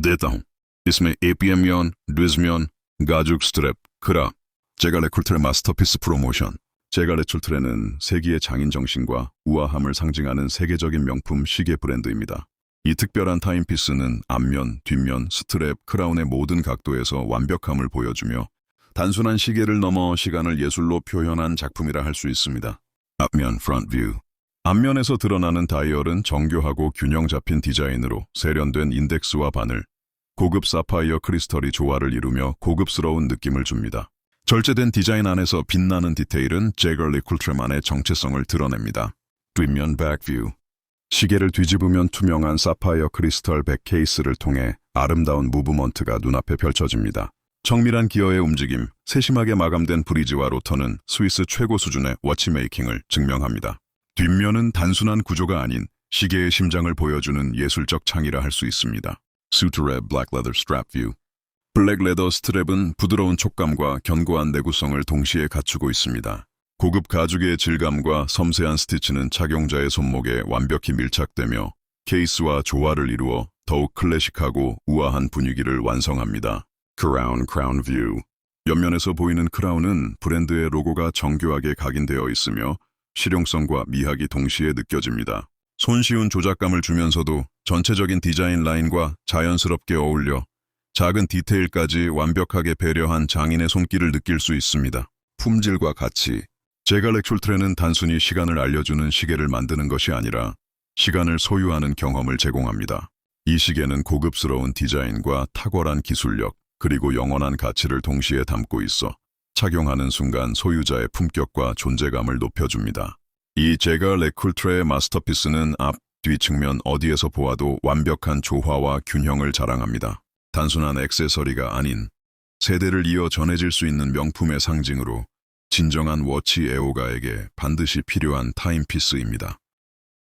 देता हूँ इसमें एपीएम 류즈면, 가죽 스트랩, 크라, 제갈레 쿨트의 마스터피스 프로모션. 제갈레 쿨트레는 세기의 장인 정신과 우아함을 상징하는 세계적인 명품 시계 브랜드입니다. 이 특별한 타임피스는 앞면, 뒷면, 스트랩, 크라운의 모든 각도에서 완벽함을 보여주며 단순한 시계를 넘어 시간을 예술로 표현한 작품이라 할 수 있습니다. 앞면, 프론트 뷰. 앞면에서 드러나는 다이얼은 정교하고 균형 잡힌 디자인으로 세련된 인덱스와 바늘, 고급 사파이어 크리스털이 조화를 이루며 고급스러운 느낌을 줍니다. 절제된 디자인 안에서 빛나는 디테일은 제걸리 쿨트레만의 정체성을 드러냅니다. 뒷면 백뷰 시계를 뒤집으면 투명한 사파이어 크리스털 백 케이스를 통해 아름다운 무브먼트가 눈앞에 펼쳐집니다. 정밀한 기어의 움직임, 세심하게 마감된 브리지와 로터는 스위스 최고 수준의 워치메이킹을 증명합니다. 뒷면은 단순한 구조가 아닌 시계의 심장을 보여주는 예술적 창이라 할 수 있습니다. 수트랩 블랙 레더 스트랩 뷰 블랙 레더 스트랩은 부드러운 촉감과 견고한 내구성을 동시에 갖추고 있습니다. 고급 가죽의 질감과 섬세한 스티치는 착용자의 손목에 완벽히 밀착되며 케이스와 조화를 이루어 더욱 클래식하고 우아한 분위기를 완성합니다. 크라운 크라운 뷰 옆면에서 보이는 크라운은 브랜드의 로고가 정교하게 각인되어 있으며 실용성과 미학이 동시에 느껴집니다. 손쉬운 조작감을 주면서도 전체적인 디자인 라인과 자연스럽게 어울려 작은 디테일까지 완벽하게 배려한 장인의 손길을 느낄 수 있습니다. 품질과 가치. 제갈렉 출트레는 단순히 시간을 알려주는 시계를 만드는 것이 아니라 시간을 소유하는 경험을 제공합니다. 이 시계는 고급스러운 디자인과 탁월한 기술력, 그리고 영원한 가치를 동시에 담고 있어 착용하는 순간 소유자의 품격과 존재감을 높여줍니다. 이 제가 레쿨트레의 마스터피스는 앞, 뒤 측면 어디에서 보아도 완벽한 조화와 균형을 자랑합니다. 단순한 액세서리가 아닌 세대를 이어 전해질 수 있는 명품의 상징으로 진정한 워치 애호가에게 반드시 필요한 타임피스입니다.